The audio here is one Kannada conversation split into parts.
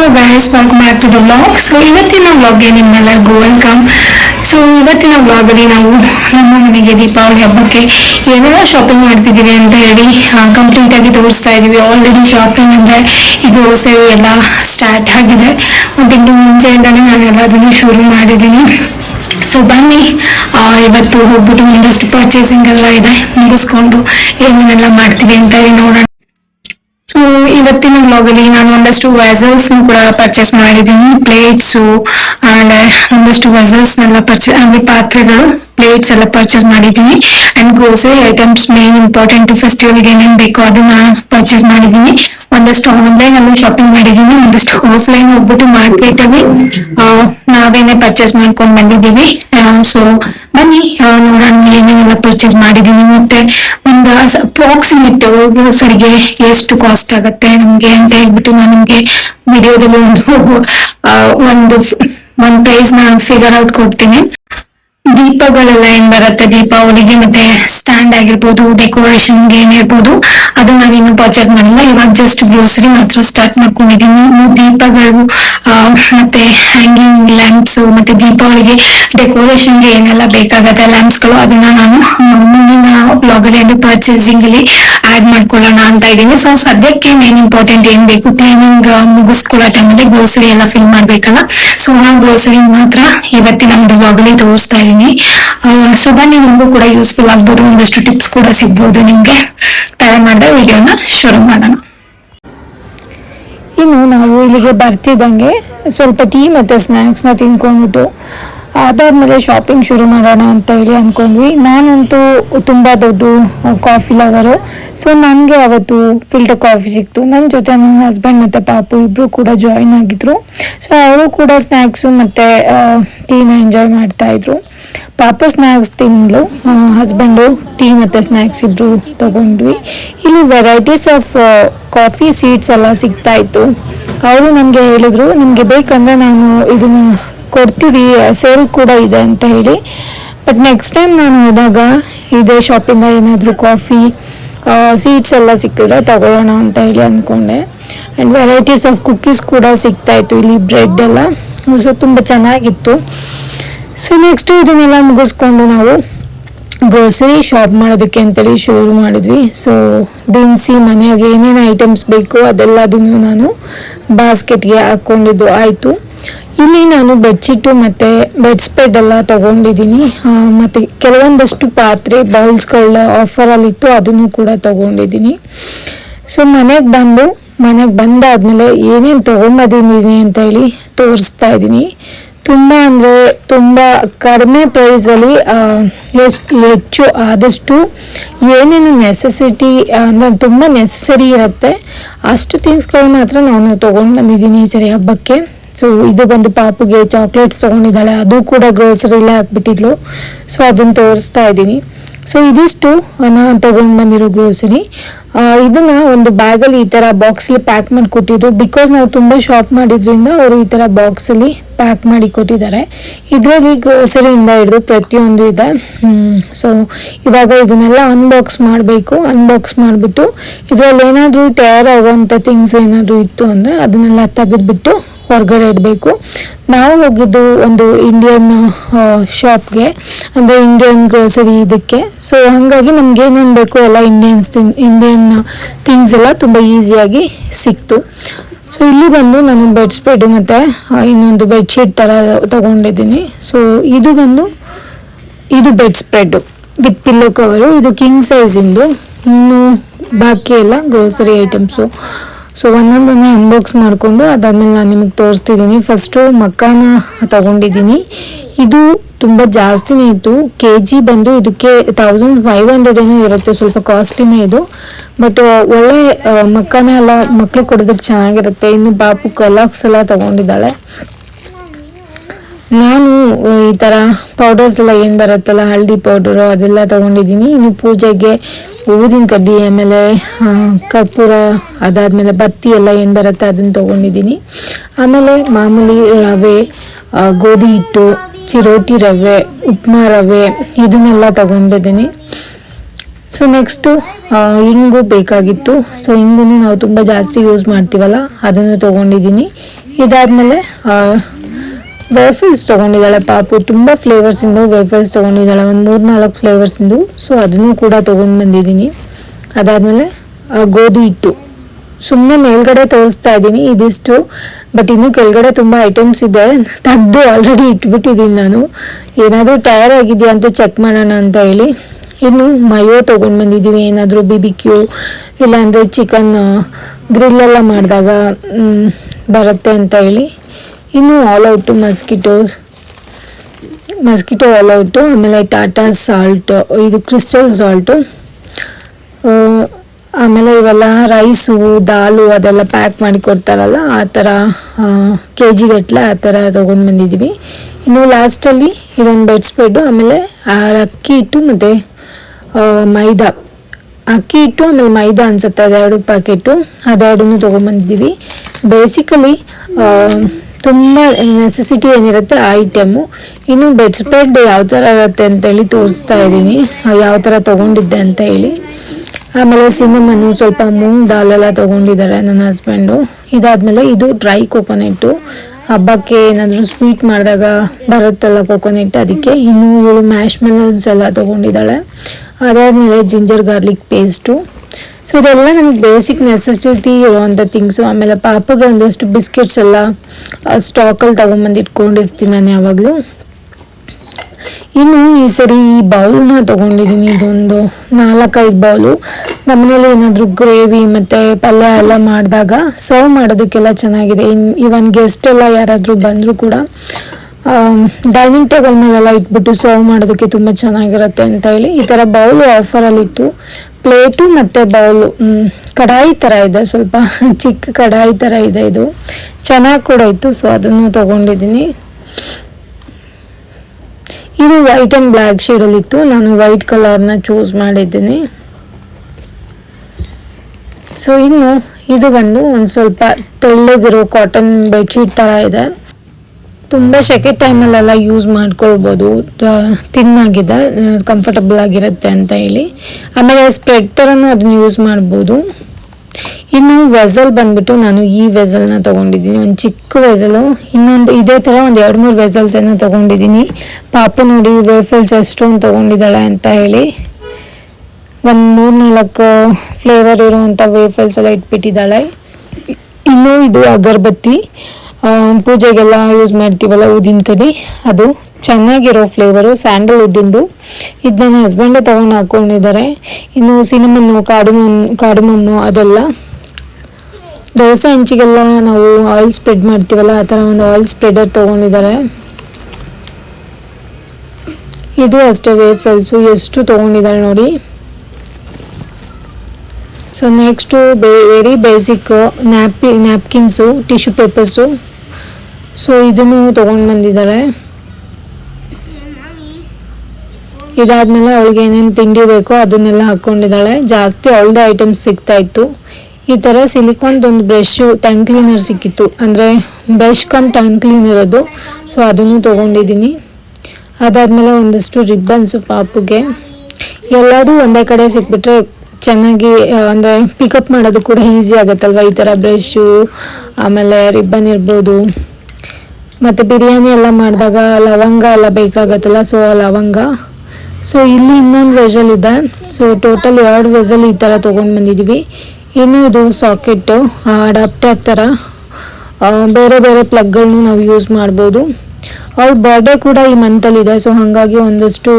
Hello guys welcome back to the vlog so ಇವತ್ತಿನ ವ್ಲಾಗ್ಗೆ ನಿಮ್ಮೆಲ್ಲರಿಗೂ ವೆಲ್ಕಮ್ ಸೊ ಇವತ್ತಿನ ವ್ಲಾಗಲ್ಲಿ ನಾವು ನಮ್ಮ ಮನೆಗೆ ದೀಪಾವಳಿ ಹಬ್ಬಕ್ಕೆ ಏನೆಲ್ಲ ಶಾಪಿಂಗ್ ಮಾಡ್ತಿದ್ದೀವಿ ಅಂತ ಹೇಳಿ ಕಂಪ್ಲೀಟ್ ಆಗಿ ತೋರಿಸ್ತಾ ಇದ್ದೀವಿ ಆಲ್ರೆಡಿ ಶಾಪಿಂಗ್ ಅಂದರೆ ಇದು ಸೇವೆ ಎಲ್ಲ ಸ್ಟಾರ್ಟ್ ಆಗಿದೆ. ಒಂದು ತಿಂಗಳು ಮುಂಚೆಯಿಂದಲೇ ನಾನು ಎಲ್ಲದನ್ನು ಶುರು ಮಾಡಿದ್ದೀನಿ. ಸೊ ಬನ್ನಿ. ಇವತ್ತು ಹೋಗ್ಬಿಟ್ಟು ಒಂದಷ್ಟು ಪರ್ಚೇಸಿಂಗ್ ಎಲ್ಲ ಇದೆ. ಮುಗಿಸ್ಕೊಂಡು ಏನೇನೆಲ್ಲ ಮಾಡ್ತೀವಿ ಅಂತ ಹೇಳಿ ನೋಡೋಣ. ಇವತ್ತಿನ ಬ್ಲಾಗ್ ಅಲ್ಲಿ ನಾನು ಒಂದಷ್ಟು ವೆಸಲ್ಸ್ ಕೂಡ ಪರ್ಚೇಸ್ ಮಾಡಿದ್ದೀನಿ ಪ್ಲೇಟ್ಸ್ ಅಂಡ್ ಒಂದಷ್ಟು ವೆಸಲ್ಸ್ ಎಲ್ಲ ಪರ್ಚೇಸ್ ಅಂದ್ರೆ ಪಾತ್ರೆಗಳು ಪ್ಲೇಟ್ಸ್ ಎಲ್ಲ ಪರ್ಚೇಸ್ ಮಾಡಿದ್ದೀನಿ. And grocery items main important ಫೆಸ್ಟಿವಲ್ಗೆ ಏನೇನ್ ಬೇಕೋ ಅದನ್ನ ಪರ್ಚೇಸ್ ಮಾಡಿದ್ದೀನಿ. ಒಂದಷ್ಟು ಆನ್ಲೈನ್ ಅಲ್ಲಿ ಶಾಪಿಂಗ್ ಮಾಡಿದ್ದೀನಿ, ಒಂದಷ್ಟು ಆಫ್ಲೈನ್ ಹೋಗ್ಬಿಟ್ಟು ಮಾರ್ಕೆಟ್ ಅಲ್ಲಿ ನಾವೇನೆ ಪರ್ಚೇಸ್ ಮಾಡ್ಕೊಂಡು ಬಂದಿದ್ದೀವಿ. ಸೊ ಬನ್ನಿ ನೋಡೋಣ ಏನೇನೆಲ್ಲ ಪರ್ಚೇಸ್ ಮಾಡಿದ್ದೀನಿ. ಮತ್ತೆ ಒಂದು ಅಪ್ರಾಕ್ಸಿಮೇಟ್ ಗ್ರೋಸರಿಗೆ ಎಷ್ಟು ಕಾಸ್ಟ್ ಆಗುತ್ತೆ ನಮ್ಗೆ ಅಂತ ಹೇಳ್ಬಿಟ್ಟು ನಾನು ನಿಮ್ಗೆ ವಿಡಿಯೋದಲ್ಲಿ ಒಂದು ಒಂದು ಒಂದು ಪ್ರೈಸ್ನ ಫಿಗರ್ ಔಟ್ ಕೊಡ್ತೀನಿ. ದೀಪಗಳೆಲ್ಲ ಏನ್ ಬರುತ್ತೆ? ದೀಪಾವಳಿಗೆ ಮತ್ತೆ ಸ್ಟ್ಯಾಂಡ್ ಆಗಿರ್ಬೋದು ಡೆಕೋರೇಷನ್ಗೆ ಏನಿರ್ಬೋದು ಅದು ನಾವೇನು ಪರ್ಚೇಸ್ ಮಾಡಿಲ್ಲ. ಇವಾಗ ಜಸ್ಟ್ ಗ್ರೋಸರಿ ಮಾತ್ರ ಸ್ಟಾರ್ಟ್ ಮಾಡ್ಕೊಂಡಿದ್ದೀನಿ ದೀಪಗಳು ಮತ್ತೆ ಹ್ಯಾಂಗಿಂಗ್ ಲ್ಯಾಂಪ್ಸ್ ಮತ್ತೆ ದೀಪಾವಳಿಗೆ ಡೆಕೋರೇಷನ್ಗೆ ಏನೆಲ್ಲ ಬೇಕಾಗತ್ತೆ ಲ್ಯಾಂಪ್ಸ್ಗಳು ಅದನ್ನ ನಾನು ಮುಂದಿನ ವ್ಲಾಗ್ ಅಲ್ಲಿ ಪರ್ಚೇಸಿಂಗ್ ಅಲ್ಲಿ ಆಡ್ ಮಾಡ್ಕೊಳ್ಳೋಣ ಅಂತ ಇದ್ದೀನಿ. ಸೊ ಸದ್ಯಕ್ಕೆ ಮೇನ್ ಇಂಪಾರ್ಟೆಂಟ್ ಏನ್ ಬೇಕು? ಕ್ಲೀನಿಂಗ್ ಮುಗಿಸ್ಕೊಳ್ಳೋ ಟೈಮಲ್ಲಿ ಗ್ರೋಸರಿ ಎಲ್ಲ ಫಿಲ್ ಮಾಡ್ಬೇಕಲ್ಲ? ಸೊ ನಾನು ಗ್ರೋಸರಿ ಮಾತ್ರ ಇವತ್ತಿನ ಒಂದು ಬ್ಲಾಗ್ ಅಲ್ಲಿ ತೋರಿಸ್ತಾ ಇದ್ದೀನಿ. ಸೊ ಬನ್ನಿ ನಿಮ್ಗೂ ಕೂಡ ಯೂಸ್ಫುಲ್ ಆಗ್ಬೋದು. ಒಂದಷ್ಟು ಟಿಪ್ಸ್ ಕೂಡ ಸಿಗ್ಬೋದು ನಿಮ್ಗೆ. ಟ್ರೈ ಮಾಡಿದ ವಿಡಿಯೋನ ಶುರು ಮಾಡೋಣ. ಇನ್ನು ನಾವು ಇಲ್ಲಿಗೆ ಬರ್ತಿದ್ದಂಗೆ ಸ್ವಲ್ಪ ಟೀ ಮತ್ತು ಸ್ನ್ಯಾಕ್ಸ್ನ ತಿನ್ಕೊಂಡ್ಬಿಟ್ಟು ಅದಾದ್ಮೇಲೆ ಶಾಪಿಂಗ್ ಶುರು ಮಾಡೋಣ ಅಂತ ಹೇಳಿ ಅಂದ್ಕೊಂಡ್ವಿ ನಾನಂತೂ ತುಂಬ ದೊಡ್ಡ ಕಾಫಿ ಲವರು ಸೊ ನನಗೆ ಅವತ್ತು ಫಿಲ್ಟರ್ ಕಾಫಿ ಸಿಕ್ತು. ನನ್ನ ಜೊತೆ ನನ್ನ ಹಸ್ಬೆಂಡ್ ಮತ್ತು ಪಾಪು ಇಬ್ಬರು ಕೂಡ ಜಾಯಿನ್ ಆಗಿದ್ರು. ಸೊ ಅವರು ಕೂಡ ಸ್ನ್ಯಾಕ್ಸು ಮತ್ತು ಟೀನ ಎಂಜಾಯ್ ಮಾಡ್ತಾಯಿದ್ರು ಪಾಪು ಸ್ನ್ಯಾಕ್ಸ್ ತಿಂದ್ಲು ಹಸ್ಬೆಂಡು ಟೀ ಮತ್ತು ಸ್ನ್ಯಾಕ್ಸ್ ಇಬ್ಬರು ತಗೊಂಡ್ವಿ. ಇಲ್ಲಿ ವೆರೈಟೀಸ್ ಆಫ್ ಕಾಫಿ ಸೀಡ್ಸ್ ಎಲ್ಲ ಸಿಗ್ತಾಯಿತ್ತು ಅವರು ನನಗೆ ಹೇಳಿದ್ರು, ನಿಮಗೆ ಬೇಕಂದ್ರೆ ನಾನು ಇದನ್ನ ಕೊಡ್ತೀವಿ ಸೇಲ್ ಕೂಡ ಇದೆ ಅಂತ ಹೇಳಿ. ಬಟ್ ನೆಕ್ಸ್ಟ್ ಟೈಮ್ ನಾನು ಹೋದಾಗ ಇದೇ ಶಾಪಿಂದ ಏನಾದರೂ ಕಾಫಿ ಸ್ವೀಟ್ಸ್ ಎಲ್ಲ ಸಿಕ್ಕಿದ್ರೆ ತಗೊಳ್ಳೋಣ ಅಂತ ಹೇಳಿ ಅಂದ್ಕೊಂಡೆ. ಆ್ಯಂಡ್ ವೆರೈಟೀಸ್ ಆಫ್ ಕುಕ್ಕೀಸ್ ಕೂಡ ಸಿಗ್ತಾ ಇತ್ತು, ಇಲ್ಲಿ ಬ್ರೆಡ್ ಎಲ್ಲ. ಸೊ ತುಂಬ ಚೆನ್ನಾಗಿತ್ತು. ಸೊ ನೆಕ್ಸ್ಟು ಇದನ್ನೆಲ್ಲ ಮುಗಿಸ್ಕೊಂಡು ನಾವು ಗ್ರೋಸರಿ ಶಾಪ್ ಮಾಡೋದಕ್ಕೆ ಅಂತೇಳಿ ಶುರು ಮಾಡಿದ್ವಿ. ಸೊ ದಿನಸಿ ಮನೆಯಾಗೆ ಏನೇನು ಐಟಮ್ಸ್ ಬೇಕು ಅದೆಲ್ಲದನ್ನು ನಾನು ಬಾಸ್ಕೆಟ್ಗೆ ಹಾಕ್ಕೊಂಡಿದ್ದು ಆಯಿತು. ಇಲ್ಲಿ ನಾನು ಬೆಡ್ಶೀಟು ಮತ್ತು ಬೆಡ್ ಸ್ಪ್ರೆಡ್ ಎಲ್ಲ ತೊಗೊಂಡಿದ್ದೀನಿ. ಮತ್ತು ಕೆಲವೊಂದಷ್ಟು ಪಾತ್ರೆ ಬೌಲ್ಸ್ಗಳ ಆಫರಲ್ಲಿತ್ತು ಅದನ್ನು ಕೂಡ ತೊಗೊಂಡಿದ್ದೀನಿ. ಸೊ ಮನೆಗೆ ಬಂದು, ಮನೆಗೆ ಬಂದಾದ್ಮೇಲೆ ಏನೇನು ತೊಗೊಂಬಂದಿದ್ದೀನಿ ಅಂತ ಹೇಳಿ ತೋರಿಸ್ತಾ ಇದ್ದೀನಿ. ತುಂಬ ಅಂದರೆ ತುಂಬ ಕಡಿಮೆ ಪ್ರೈಸಲ್ಲಿ ಎಷ್ಟು, ಹೆಚ್ಚು ಆದಷ್ಟು ಏನೇನು ನೆಸೆಸಿಟಿ ಅಂದರೆ ತುಂಬ ನೆಸೆಸರಿ ಇರುತ್ತೆ. ಅಷ್ಟು ಥಿಂಗ್ಸ್ಗಳು ಮಾತ್ರ ನಾನು ತೊಗೊಂಡು ಬಂದಿದ್ದೀನಿ ಈ ಸರಿ ಹಬ್ಬಕ್ಕೆ. ಸೊ ಇದು ಬಂದು ಪಾಪುಗೆ ಚಾಕ್ಲೇಟ್ಸ್ ತೊಗೊಂಡಿದ್ದಾಳೆ ಅದು ಕೂಡ ಗ್ರೋಸರಿಲ್ಲೇ ಹಾಕ್ಬಿಟ್ಟಿದ್ಲು. ಸೊ ಅದನ್ನು ತೋರಿಸ್ತಾ ಇದ್ದೀನಿ. ಸೊ ಇದಿಷ್ಟು ನಾನು ತೊಗೊಂಡು ಬಂದಿರೋ ಗ್ರೋಸರಿ ಇದನ್ನು ಒಂದು ಬ್ಯಾಗಲ್ಲಿ ಈ ಥರ ಬಾಕ್ಸಲ್ಲಿ ಪ್ಯಾಕ್ ಮಾಡಿ ಕೊಟ್ಟಿದ್ರು. ಬಿಕಾಸ್ ನಾವು ತುಂಬ ಶಾಪ್ ಮಾಡಿದ್ರಿಂದ ಅವರು ಈ ಥರ ಬಾಕ್ಸಲ್ಲಿ ಪ್ಯಾಕ್ ಮಾಡಿ ಕೊಟ್ಟಿದ್ದಾರೆ. ಇದರಲ್ಲಿ ಗ್ರೋಸರಿಯಿಂದ ಹಿಡಿದು ಪ್ರತಿಯೊಂದು ಇದೆ. ಸೊ ಇವಾಗ ಇದನ್ನೆಲ್ಲ ಅನ್ಬಾಕ್ಸ್ ಮಾಡಬೇಕು. ಅನ್ಬಾಕ್ಸ್ ಮಾಡಿಬಿಟ್ಟು ಇದರಲ್ಲಿ ಏನಾದರೂ ಟೇರ್ ಆಗೋವಂಥ ಥಿಂಗ್ಸ್ ಏನಾದರೂ ಇತ್ತು ಅಂದರೆ ಅದನ್ನೆಲ್ಲ ತೆಗೆದ್ಬಿಟ್ಟು ಹೊರಗಡೆ ಇಡಬೇಕು. ನಾವು ಹೋಗಿದ್ದು ಒಂದು ಇಂಡಿಯನ್ ಶಾಪ್ಗೆ ಅಂದರೆ ಇಂಡಿಯನ್ ಗ್ರೋಸರಿ ಇದಕ್ಕೆ. ಸೊ ಹಾಗಾಗಿ ನಮ್ಗೆ ಏನೇನು ಬೇಕು ಎಲ್ಲ ಇಂಡಿಯನ್ಸ್ ಇಂಡಿಯನ್ ಥಿಂಗ್ಸ್ ಎಲ್ಲ ತುಂಬ ಈಸಿಯಾಗಿ ಸಿಕ್ತು. ಸೊ ಇಲ್ಲಿ ಬಂದು ನಾನು ಬೆಡ್ ಸ್ಪ್ರೆಡ್ ಮತ್ತು ಇನ್ನೊಂದು ಬೆಡ್ಶೀಟ್ ಥರ ತಗೊಂಡಿದ್ದೀನಿ. ಸೊ ಇದು ಬಂದು, ಇದು bedspread with pillow cover ಇದು ಕಿಂಗ್ ಸೈಜಿಂದು ಇನ್ನು ಬಾಕಿ ಎಲ್ಲ ಗ್ರೋಸರಿ ಐಟಮ್ಸು ಸೊ ಒಂದೊಂದನ್ನು ಅನ್ಬಾಕ್ಸ್ ಮಾಡಿಕೊಂಡು ಅದಾದಮೇಲೆ ನಾನು ನಿಮಗೆ ತೋರಿಸ್ತಿದ್ದೀನಿ ಫಸ್ಟು ಮಕ್ಕಾನ ತಗೊಂಡಿದ್ದೀನಿ ಇದು ತುಂಬ ಜಾಸ್ತಿನೇ ಇತ್ತು. ಕೆ ಜಿ ಬಂದು ಇದಕ್ಕೆ ತೌಸಂಡ್ ಫೈವ್ ಹಂಡ್ರೆಡ್ ಏನೋ ಇರುತ್ತೆ. ಸ್ವಲ್ಪ ಕಾಸ್ಟ್ಲಿನೇ ಇದು. ಬಟ್ ಒಳ್ಳೆ ಮಕ್ಕನೇ ಎಲ್ಲ ಮಕ್ಕಳು ಕೊಡೋದಕ್ಕೆ ಚೆನ್ನಾಗಿರುತ್ತೆ. ಇನ್ನು ಬಾಪು ಕಲಾಕ್ಸ್ ಎಲ್ಲ ತಗೊಂಡಿದ್ದಾಳೆ. ನಾನು ಈ ಥರ ಪೌಡರ್ಸ್ ಎಲ್ಲ ಏನು ಬರುತ್ತಲ್ಲ, ಹಳದಿ ಪೌಡರು ಅದೆಲ್ಲ ತಗೊಂಡಿದ್ದೀನಿ. ಇನ್ನು ಪೂಜೆಗೆ ಊದಿನ ಕಡ್ಡಿ, ಆಮೇಲೆ ಕರ್ಪೂರ ಅದಾದಮೇಲೆ ಬತ್ತಿ ಎಲ್ಲ ಏನು ಬರುತ್ತೆ ಅದನ್ನು ತೊಗೊಂಡಿದ್ದೀನಿ. ಆಮೇಲೆ ಮಾಮೂಲಿ ರವೆ ಗೋಧಿ ಹಿಟ್ಟು, ಚಿರೋಟಿ ರವೆ, ಉಪ್ಮಾ ರವೆ ಇದನ್ನೆಲ್ಲ ತಗೊಂಡಿದ್ದೀನಿ. ಸೊ ನೆಕ್ಸ್ಟು ಇಂಗು ಬೇಕಾಗಿತ್ತು. ಸೊ ಹಿಂಗನ್ನು ನಾವು ತುಂಬ ಜಾಸ್ತಿ ಯೂಸ್ ಮಾಡ್ತೀವಲ್ಲ, ಅದನ್ನು ತೊಗೊಂಡಿದ್ದೀನಿ. ಇದಾದ್ಮೇಲೆ ವೇಫಲ್ಸ್ ತೊಗೊಂಡಿದ್ದಾಳೆ ಪಾಪು. ತುಂಬ ಫ್ಲೇವರ್ಸಿಂದು ವೇಫಲ್ಸ್ ತೊಗೊಂಡಿದ್ದಾಳೆ. ಒಂದು ಮೂರು ನಾಲ್ಕು ಫ್ಲೇವರ್ಸಿಂದು ಸೊ ಅದನ್ನು ಕೂಡ ತೊಗೊಂಡು ಬಂದಿದ್ದೀನಿ. ಅದಾದಮೇಲೆ ಗೋಧಿ ಹಿಟ್ಟು. ಸುಮ್ಮನೆ ಮೇಲ್ಗಡೆ ತೋರಿಸ್ತಾ ಇದ್ದೀನಿ ಇದಿಷ್ಟು. ಬಟ್ ಇನ್ನು ಕೆಳಗಡೆ ತುಂಬ ಐಟಮ್ಸ್ ಇದೆ. ತೆಗ್ದು ಆಲ್ರೆಡಿ ಇಟ್ಬಿಟ್ಟಿದ್ದೀನಿ ನಾನು. ಏನಾದರೂ ಟಯರ್ ಆಗಿದೆಯಾ ಅಂತ ಚೆಕ್ ಮಾಡೋಣ ಅಂತ ಹೇಳಿ. ಇನ್ನು ಮಯೋ ತೊಗೊಂಡು ಬಂದಿದ್ದೀವಿ. ಏನಾದರೂ ಬಿ ಬಿ ಕ್ಯೂ ಇಲ್ಲಾಂದರೆ ಚಿಕನ್ ಗ್ರಿಲ್ಲೆಲ್ಲ ಮಾಡಿದಾಗ ಬರುತ್ತೆ ಅಂತ ಹೇಳಿ. ಇನ್ನು all out mosquitoes mosquito all out ಆಮೇಲೆ ಟಾಟಾ ಸಾಲ್ಟ್ ಇದು ಕ್ರಿಸ್ಟಲ್ ಸಾಲ್ಟು ಆಮೇಲೆ ಇವೆಲ್ಲ ರೈಸು ದಾಲು ಅದೆಲ್ಲ ಪ್ಯಾಕ್ ಮಾಡಿ ಕೊಡ್ತಾರಲ್ಲ, ಆ ಥರ ಕೆ ಜಿಗಟ್ಟಲೆ ಆ ಥರ ತೊಗೊಂಡು ಬಂದಿದ್ದೀವಿ ಇನ್ನು ಲಾಸ್ಟಲ್ಲಿ ಇದೊಂದು ಬೆಡ್ ಸ್ಪ್ರೆಡ್ಡು ಆಮೇಲೆ ಅಕ್ಕಿ ಹಿಟ್ಟು ಮತ್ತು ಮೈದಾ. ಅಕ್ಕಿ ಹಿಟ್ಟು, ಆಮೇಲೆ ಮೈದಾ ಅನ್ಸುತ್ತೆ ಅದೆರಡು ಪ್ಯಾಕೆಟು ಅದೆರಡನ್ನೂ ತೊಗೊಂಬಂದಿದ್ದೀವಿ ಬೇಸಿಕಲಿ ತುಂಬ ನೆಸೆಸಿಟಿ ಏನಿರುತ್ತೆ ಆ ಐಟಮು ಇನ್ನು ಬೆಡ್ ಸ್ಪ್ರೆಡ್ ಯಾವ ಥರ ಇರುತ್ತೆ ಅಂತೇಳಿ ತೋರಿಸ್ತಾ ಇದ್ದೀನಿ. ಯಾವ ಥರ ತೊಗೊಂಡಿದ್ದೆ ಅಂತ ಹೇಳಿ. ಆಮೇಲೆ ಸಿನಮನ್ನು ಸ್ವಲ್ಪ ಮೂಂಗ್ ದಾಲ್ ಎಲ್ಲ ತೊಗೊಂಡಿದ್ದಾರೆ ನನ್ನ ಹಸ್ಬೆಂಡು ಇದಾದಮೇಲೆ ಇದು ಡ್ರೈ ಕೊಕೊನೆಟ್ಟು ಹಬ್ಬಕ್ಕೆ ಏನಾದರೂ ಸ್ವೀಟ್ ಮಾಡಿದಾಗ ಬರುತ್ತಲ್ಲ ಕೊಕೊನೆಟ್ ಅದಕ್ಕೆ. ಇನ್ನು ಇವಳು ಮ್ಯಾಶ್ ಮೆಲನ್ಸ್ ಎಲ್ಲ ತೊಗೊಂಡಿದ್ದಾಳೆ. ಅದಾದಮೇಲೆ ಜಿಂಜರ್ ಗಾರ್ಲಿಕ್ ಪೇಸ್ಟು ಸೊ ಇದೆಲ್ಲ ನಮ್ಗೆ ಬೇಸಿಕ್ ನೆಸೆಸಿಟಿ ಇರುವಂಥ ಥಿಂಗ್ಸು ಆಮೇಲೆ ಪಾಪಗೆ ಒಂದಷ್ಟು ಬಿಸ್ಕೆಟ್ಸ್ ಎಲ್ಲ ಸ್ಟಾಕಲ್ಲಿ ತೊಗೊಂಬಂದು ಇಟ್ಕೊಂಡಿರ್ತೀನಿ ನಾನು ಯಾವಾಗಲೂ. ಇನ್ನು ಈ ಸರಿ ಈ ಬೌಲ್ನ ತೊಗೊಂಡಿದ್ದೀನಿ. ಇದೊಂದು ನಾಲ್ಕೈದು ಬೌಲು. ನಮ್ಮನೇಲಿ ಏನಾದರೂ ಗ್ರೇವಿ ಮತ್ತು ಪಲ್ಯ ಎಲ್ಲ ಮಾಡಿದಾಗ ಸರ್ವ್ ಮಾಡೋದಕ್ಕೆಲ್ಲ ಚೆನ್ನಾಗಿದೆ. ಇನ್ ಇವನ್ ಗೆಸ್ಟ್ ಎಲ್ಲ ಯಾರಾದರೂ ಬಂದರೂ ಕೂಡ ಡೈನಿಂಗ್ ಟೇಬಲ್ ಮೇಲೆಲ್ಲ ಇಟ್ಬಿಟ್ಟು ಸರ್ವ್ ಮಾಡೋದಕ್ಕೆ ತುಂಬ ಚೆನ್ನಾಗಿರುತ್ತೆ ಅಂತ ಹೇಳಿ ಈ ಥರ ಬೌಲು ಆಫರಲ್ಲಿತ್ತು ಪ್ಲೇಟು ಮತ್ತು ಬೌಲು. ಕಡಾಯಿ ಥರ ಇದೆ ಸ್ವಲ್ಪ ಚಿಕ್ಕ ಕಡಾಯಿ ಥರ ಇದೆ ಇದು. ಚೆನ್ನಾಗಿ ಕೂಡ ಇತ್ತು ಸೊ ಅದನ್ನು ತೊಗೊಂಡಿದ್ದೀನಿ. ಇದು ವೈಟ್ ಆ್ಯಂಡ್ ಬ್ಲ್ಯಾಕ್ ಶೇಡಲ್ಲಿತ್ತು ನಾನು ವೈಟ್ ಕಲರ್ನ ಚೂಸ್ ಮಾಡಿದ್ದೀನಿ. ಸೊ ಇನ್ನು ಇದು ಬಂದು ಒಂದು ಸ್ವಲ್ಪ ತೆಳ್ಳಗಿರೋ ಕಾಟನ್ ಬೆಡ್ಶೀಟ್ ಥರ ಇದೆ. ತುಂಬ ಸೆಕೆ ಟೈಮಲ್ಲೆಲ್ಲ ಯೂಸ್ ಮಾಡ್ಕೊಳ್ಬೋದು. ತಿನ್ನಾಗಿದೆ ಕಂಫರ್ಟಬಲ್ ಆಗಿರುತ್ತೆ ಅಂತ ಹೇಳಿ. ಆಮೇಲೆ ಸ್ಪ್ರೆಡ್ ಥರನೂ ಅದನ್ನ ಯೂಸ್ ಮಾಡ್ಬೋದು. ಇನ್ನು ವೆಸಲ್ ಬಂದ್ಬಿಟ್ಟು ನಾನು ಈ ವೆಸಲ್ನ ತೊಗೊಂಡಿದ್ದೀನಿ. ಒಂದು ಚಿಕ್ಕ ವೆಸಲು ಇನ್ನೊಂದು ಇದೇ ಥರ ಒಂದು ಎರಡು ಮೂರು ವೆಸಲ್ಸ್ ಏನೋ ತೊಗೊಂಡಿದ್ದೀನಿ. ಪಾಪು ನೋಡಿ ವೇಫಲ್ಸ್ ಎಷ್ಟೊಂದು ತೊಗೊಂಡಿದ್ದಾಳೆ ಅಂತ ಹೇಳಿ. ಒಂದು ಮೂರು ನಾಲ್ಕು ಫ್ಲೇವರ್ ಇರುವಂಥ ವೇಫಲ್ಸ್ ಎಲ್ಲ ಇಟ್ಬಿಟ್ಟಿದ್ದಾಳೆ. ಇನ್ನು ಇದು ಅಗರಬತ್ತಿ. ಪೂಜೆಗೆಲ್ಲ ಯೂಸ್ ಮಾಡ್ತೀವಲ್ಲ ಊದಿನ ಕಡಿ ಅದು ಚೆನ್ನಾಗಿರೋ ಫ್ಲೇವರು ಸ್ಯಾಂಡಲ್ವುಡ್ಡಿಂದು ಇದು ನನ್ನ ಹಸ್ಬೆಂಡೇ ತೊಗೊಂಡು ಹಾಕ್ಕೊಂಡಿದ್ದಾರೆ ಇನ್ನು ಸಿನಿಮನ್ನು ಕಾಡುಮನ್ ಕಾಡುಮಣ್ಣು ಅದೆಲ್ಲ. ದೋಸೆ ಹಂಚಿಗೆಲ್ಲ ನಾವು ಆಯಿಲ್ ಸ್ಪ್ರೆಡ್ ಮಾಡ್ತೀವಲ್ಲ, ಆ ಥರ ಒಂದು ಆಯಿಲ್ ಸ್ಪ್ರೆಡರ್ ತೊಗೊಂಡಿದ್ದಾರೆ. ಇದು ಅಷ್ಟೇ ವೇಫಲ್ಸು ಎಷ್ಟು ತೊಗೊಂಡಿದ್ದಾಳೆ ನೋಡಿ. ಸೊ ನೆಕ್ಸ್ಟು ಬೇ very basic nappy napkins tissue papers so ಇದನ್ನು ತೊಗೊಂಡು ಬಂದಿದ್ದಾರೆ? ಇದಾದ್ಮೇಲೆ ಅವಳಿಗೆ ಏನೇನು ತಿಂಡಿ ಬೇಕೋ ಅದನ್ನೆಲ್ಲ ಹಾಕ್ಕೊಂಡಿದ್ದಾಳೆ. ಜಾಸ್ತಿ ಅವಳದೇ ಐಟಮ್ಸ್ ಸಿಗ್ತಾ ಇತ್ತು. ಈ ಥರ ಸಿಲಿಕಾನ್ದೊಂದು ಬ್ರಷ್ ಟೈಮ್ ಕ್ಲೀನರ್ ಸಿಕ್ಕಿತ್ತು. ಅಂದರೆ ಬ್ರಷ್ ಕಮ್ ಟೈಮ್ ಕ್ಲೀನರ್ ಅದು. ಸೊ ಅದನ್ನು ತೊಗೊಂಡಿದ್ದೀನಿ. ಅದಾದಮೇಲೆ ಒಂದಷ್ಟು ರಿಬ್ಬನ್ಸು ಪಾಪುಗೆ. ಎಲ್ಲದೂ ಒಂದೇ ಕಡೆ ಸಿಕ್ಬಿಟ್ರೆ ಚೆನ್ನಾಗಿ ಅಂದರೆ ಪಿಕಪ್ ಮಾಡೋದು ಕೂಡ ಈಸಿ ಆಗುತ್ತಲ್ವ? ಈ ಥರ ಬ್ರಷು ಆಮೇಲೆ ರಿಬ್ಬನ್ ಇರ್ಬೋದು. ಮತ್ತು ಬಿರಿಯಾನಿ ಎಲ್ಲ ಮಾಡಿದಾಗ ಲವಂಗ ಎಲ್ಲ ಬೇಕಾಗತ್ತಲ್ಲ ಸೊ ಲವಂಗ. ಸೊ ಇಲ್ಲಿ ಇನ್ನೊಂದು ವೆಜಲ್ ಇದೆ. ಸೊ ಟೋಟಲ್ ಎರಡು ವೆಜಲ್ ಈ ಥರ ತೊಗೊಂಡು ಬಂದಿದ್ದೀವಿ ಇನ್ನು ಇದು ಸಾಕೆಟ್ಟು ಅಡಾಪ್ಟರ್ ಥರ ಬೇರೆ ಬೇರೆ ಪ್ಲಗ್ಗಳನ್ನೂ ನಾವು ಯೂಸ್ ಮಾಡ್ಬೋದು. ಅವ್ರ ಬರ್ಡೇ ಕೂಡ ಈ ಮಂತಲ್ಲಿದೆ ಸೊ ಹಾಗಾಗಿ ಒಂದಷ್ಟು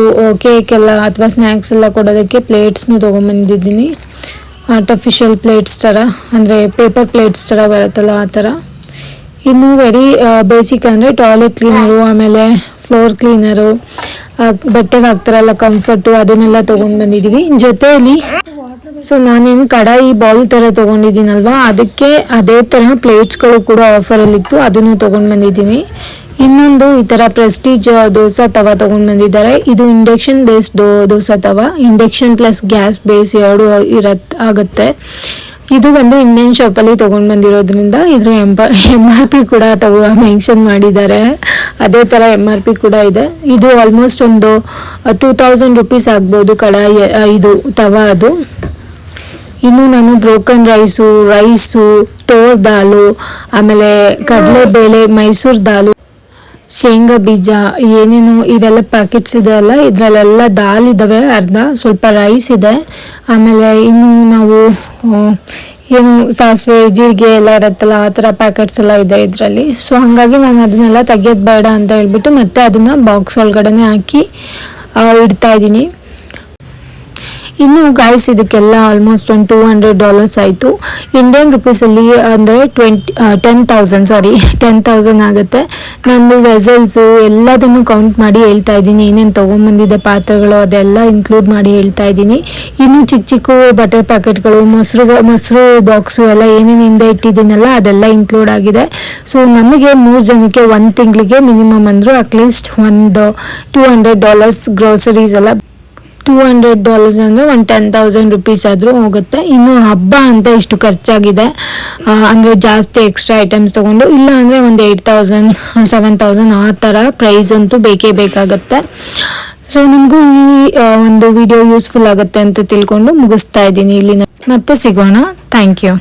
ಕೇಕ್ ಎಲ್ಲ ಅಥವಾ ಸ್ನ್ಯಾಕ್ಸ್ ಎಲ್ಲ ಕೊಡೋದಕ್ಕೆ ಪ್ಲೇಟ್ಸ್ನು ತೊಗೊಂಬಂದಿದ್ದೀನಿ ಆರ್ಟಿಫಿಷಿಯಲ್ ಪ್ಲೇಟ್ಸ್ ಥರ ಅಂದರೆ ಪೇಪರ್ ಪ್ಲೇಟ್ಸ್ ಥರ ಬರುತ್ತಲ್ಲ ಆ ಥರ ಇನ್ನು ವೆರಿ ಬೇಸಿಕ್ ಅಂದರೆ ಟಾಯ್ಲೆಟ್ ಕ್ಲೀನರು ಆಮೇಲೆ ಫ್ಲೋರ್ ಕ್ಲೀನರು ಬಟ್ಟೆಗೆ ಹಾಕ್ತಾರಲ್ಲ ಕಂಫರ್ಟು ಅದನ್ನೆಲ್ಲ ತೊಗೊಂಡು ಬಂದಿದ್ದೀವಿ ಜೊತೆಯಲ್ಲಿ ಸೊ ನಾನೇನು ಕಡಾಯಿ ಬೌಲ್ ಥರ ತೊಗೊಂಡಿದ್ದೀನಲ್ವಾ, ಅದಕ್ಕೆ ಅದೇ ಥರ ಪ್ಲೇಟ್ಸ್ಗಳು ಕೂಡ ಆಫರಲ್ಲಿತ್ತು ಅದನ್ನು ತೊಗೊಂಡು ಬಂದಿದ್ದೀನಿ. ಇನ್ನೊಂದು ಈ ಥರ ಪ್ರೆಸ್ಟೀಜ್ ದೋಸೆ ತವ ತೊಗೊಂಡು ಬಂದಿದ್ದಾರೆ. ಇದು ಇಂಡಕ್ಷನ್ ಬೇಸ್ಡ್ ದೋಸೆ ತವ. ಇಂಡಕ್ಷನ್ ಪ್ಲಸ್ ಗ್ಯಾಸ್ ಬೇಸ್ ಎರಡು ಇರತ್, ಆಗುತ್ತೆ. ಇದು ಬಂದು ಇಂಡಿಯನ್ ಶಾಪಲ್ಲಿ ತೊಗೊಂಡು ಬಂದಿರೋದ್ರಿಂದ ಇದ್ರ ಎಂಪ ಎಂ ಆರ್ ಪಿ ಕೂಡ ತಗೋ ಮೆನ್ಷನ್ ಮಾಡಿದ್ದಾರೆ. ಅದೇ ಥರ ಎಂ ಆರ್ ಪಿ ಕೂಡ ಇದೆ. ಇದು ಆಲ್ಮೋಸ್ಟ್ ಒಂದು ಟೂ ತೌಸಂಡ್ ರುಪೀಸ್ ಆಗ್ಬೋದು ಕಡಾಯಿ ಇದು ತವ ಅದು. ಇನ್ನು ನಾನು broken rice rice toor dal, ಆಮೇಲೆ ಕಡಲೆಬೇಳೆ ಮೈಸೂರು ದಾಲು, ಶೇಂಗಾ ಬೀಜ, ಏನೇನು ಇವೆಲ್ಲ ಪ್ಯಾಕೆಟ್ಸ್ ಇದೆ ಅಲ್ಲ, ಇದರಲ್ಲೆಲ್ಲ ದಾಲ್ ಇದ್ದಾವೆ ಅರ್ಧ ಸ್ವಲ್ಪ ರೈಸ್ ಇದೆ. ಆಮೇಲೆ ಇನ್ನು ನಾವು ಏನು ಸಾಸಿವೆ, ಜೀರಿಗೆ ಎಲ್ಲ ಇರುತ್ತಲ್ಲ, ಆ ಥರ ಪ್ಯಾಕೆಟ್ಸ್ ಎಲ್ಲ ಇದೆ ಇದರಲ್ಲಿ. ಸೊ ಹಾಗಾಗಿ ನಾನು ಅದನ್ನೆಲ್ಲ ತೆಗೆಯೋದು ಬೇಡ ಅಂತ ಹೇಳ್ಬಿಟ್ಟು ಮತ್ತೆ ಅದನ್ನು ಬಾಕ್ಸ್ ಒಳಗಡೆನೆ ಹಾಕಿ ಇಡ್ತಾ ಇದ್ದೀನಿ. ಇನ್ನು ಗಾಯ್ಸ್ ಇದಕ್ಕೆಲ್ಲ ಆಲ್ಮೋಸ್ಟ್ ಒಂದು ಟೂ ಹಂಡ್ರೆಡ್ ಡಾಲರ್ಸ್ ಆಯಿತು. ಇಂಡಿಯನ್ ರುಪೀಸಲ್ಲಿ ಅಂದರೆ twenty ten thousand sorry ten thousand ಆಗುತ್ತೆ. ನಾನು ವೆಸಲ್ಸು ಎಲ್ಲದನ್ನು ಕೌಂಟ್ ಮಾಡಿ ಹೇಳ್ತಾ ಇದ್ದೀನಿ. ಏನೇನು ತೊಗೊಂಬಂದಿದೆ, ಪಾತ್ರೆಗಳು, ಅದೆಲ್ಲ ಇನ್ಕ್ಲೂಡ್ ಮಾಡಿ ಹೇಳ್ತಾ ಇದ್ದೀನಿ. ಇನ್ನು ಚಿಕ್ಕ ಚಿಕ್ಕ ಬಟರ್ ಪ್ಯಾಕೆಟ್ಗಳು ಮೊಸರು ಮೊಸರು ಬಾಕ್ಸು ಎಲ್ಲ ಏನೇನು ಹಿಂದೆ ಇಟ್ಟಿದ್ದೀನಲ್ಲ, ಅದೆಲ್ಲ ಇನ್ಕ್ಲೂಡ್ ಆಗಿದೆ. ಸೊ ನಮಗೆ ಮೂರು ಜನಕ್ಕೆ ಒಂದು ತಿಂಗಳಿಗೆ ಮಿನಿಮಮ್ ಅಂದರೂ ಅಟ್ಲೀಸ್ಟ್ ಒಂದು ಟೂ ಹಂಡ್ರೆಡ್ ಡಾಲರ್ಸ್ ಗ್ರೋಸರೀಸ್ ಎಲ್ಲ ಟೂ ಹಂಡ್ರೆಡ್ ಡಾಲರ್ಸ್ ಅಂದರೆ ಒಂದು ಟೆನ್ ತೌಸಂಡ್ ರುಪೀಸ್ ಆದರೂ ಹೋಗುತ್ತೆ. ಇನ್ನು ಹಬ್ಬ ಅಂತ ಇಷ್ಟು ಖರ್ಚಾಗಿದೆ. ಅಂದರೆ ಜಾಸ್ತಿ ಎಕ್ಸ್ಟ್ರಾ ಐಟಮ್ಸ್ ತೊಗೊಂಡು, ಇಲ್ಲ ಅಂದರೆ ಒಂದು ಏಯ್ಟ್ ತೌಸಂಡ್ ಸೆವೆನ್ ತೌಸಂಡ್ ಆ ಥರ ಪ್ರೈಸ್ ಅಂತೂ ಬೇಕೇ ಬೇಕಾಗುತ್ತೆ. ಸೊ ನಿಮಗೂ ಈ ಒಂದು ವಿಡಿಯೋ ಯೂಸ್ಫುಲ್ ಆಗುತ್ತೆ ಅಂತ ತಿಳ್ಕೊಂಡು ಮುಗಿಸ್ತಾ ಇದ್ದೀನಿ ಇಲ್ಲಿ ಮತ್ತೆ ಸಿಗೋಣ. Thank you